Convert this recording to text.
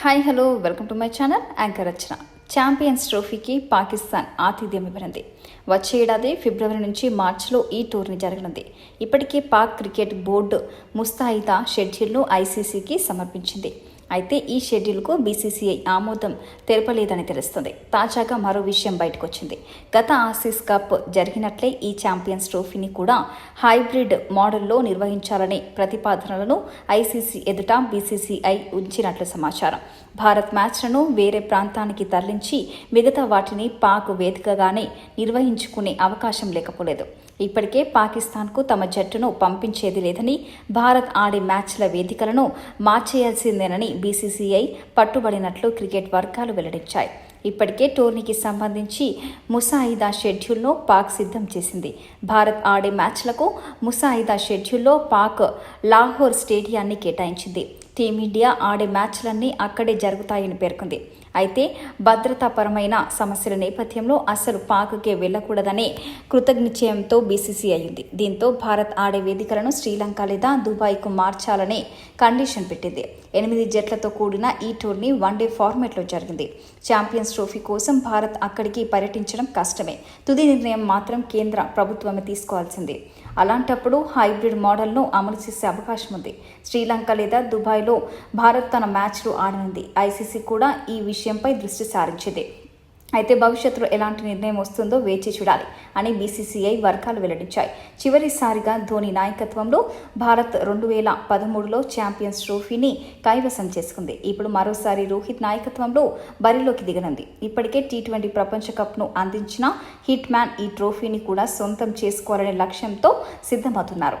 Hi hello welcome to my channel anchor Rachana champions ట్రోఫీకి Pakistan ఆతిథ్యం ఇవ్వనుంది. వచ్చే ఏడాది ఫిబ్రవరి నుంచి మార్చిలో ఈ టోర్నీ జరగనుంది. ఇప్పటికే పాక్ క్రికెట్ బోర్డు ముస్తాయిదా షెడ్యూల్ను ఐసీసీకి సమర్పించింది. అయితే ఈ షెడ్యూల్కు బీసీసీఐ ఆమోదం తెలపలేదని తెలుస్తుంది. తాజాగా మరో విషయం బయటకొచ్చింది. గత ఆసీస్ కప్ జరిగినట్లే ఈ ఛాంపియన్స్ ట్రోఫీని కూడా హైబ్రిడ్ మోడల్లో నిర్వహించాలనే ప్రతిపాదనలను ఐసీసీ ఎదుట బీసీసీఐ ఉంచినట్లు సమాచారం. భారత్ మ్యాచ్లను వేరే ప్రాంతానికి తరలించి మిగతా వాటిని పాక్ వేదికగానే నిర్వహించుకునే అవకాశం లేకపోలేదు. ఇప్పటికే పాకిస్తాన్కు తమ జట్టును పంపించేది లేదని భారత్ ఆడే మ్యాచ్ల వేదికలను మార్చేయాల్సిందేనని బీసీసీఐ పట్టుబడినట్లు క్రికెట్ వర్గాలు వెల్లడించాయి. ఇప్పటికే టోర్నీకి సంబంధించి ముసాయిదా షెడ్యూల్ను పాక్ సిద్ధం చేసింది. భారత్ ఆడే మ్యాచ్లకు ముసాయిదా షెడ్యూల్లో పాక్ లాహోర్ స్టేడియాన్ని కేటాయించింది. టీమిండియా ఆడే మ్యాచ్లన్నీ అక్కడే జరుగుతాయని పేర్కొంది. అయితే భద్రతాపరమైన సమస్యల నేపథ్యంలో అసలు పాక్కే వెళ్ళకూడదనే కృతజ్ఞచయంతో బీసీసీ అయింది దీంతో భారత్ ఆడే వేదికలను శ్రీలంక లేదా దుబాయ్కు మార్చాలనే కండిషన్ పెట్టింది. ఎనిమిది జట్లతో కూడిన ఈ టోర్నీ వన్డే ఫార్మాట్లో జరిగింది. ఛాంపియన్స్ ట్రోఫీ కోసం భారత్ అక్కడికి పర్యటించడం కష్టమే. తుది నిర్ణయం మాత్రం కేంద్ర ప్రభుత్వమే తీసుకోవాల్సింది. అలాంటప్పుడు హైబ్రిడ్ మోడల్ను అమలు చేసే అవకాశం ఉంది శ్రీలంక లేదా దుబాయ్లో భారత్ తన మ్యాచ్లు ఆడనుంది. ఐసీసీ కూడా ఈ విషయంపై దృష్టి సారించింది. అయితే భవిష్యత్తులో ఎలాంటి నిర్ణయం వస్తుందో వేచి చూడాలి అని బీసీసీఐ వర్గాలు వెల్లడించాయి. చివరిసారిగా ధోని నాయకత్వంలో భారత్ రెండు వేల పదమూడులో ఛాంపియన్స్ ట్రోఫీని కైవసం చేసుకుంది. ఇప్పుడు మరోసారి రోహిత్ నాయకత్వంలో బరిలోకి దిగనుంది. ఇప్పటికే టీ ట్వంటీ ప్రపంచ కప్ను అందించిన హిట్ మ్యాన్ ఈ ట్రోఫీని కూడా సొంతం చేసుకోవాలనే లక్ష్యంతో సిద్ధమవుతున్నారు.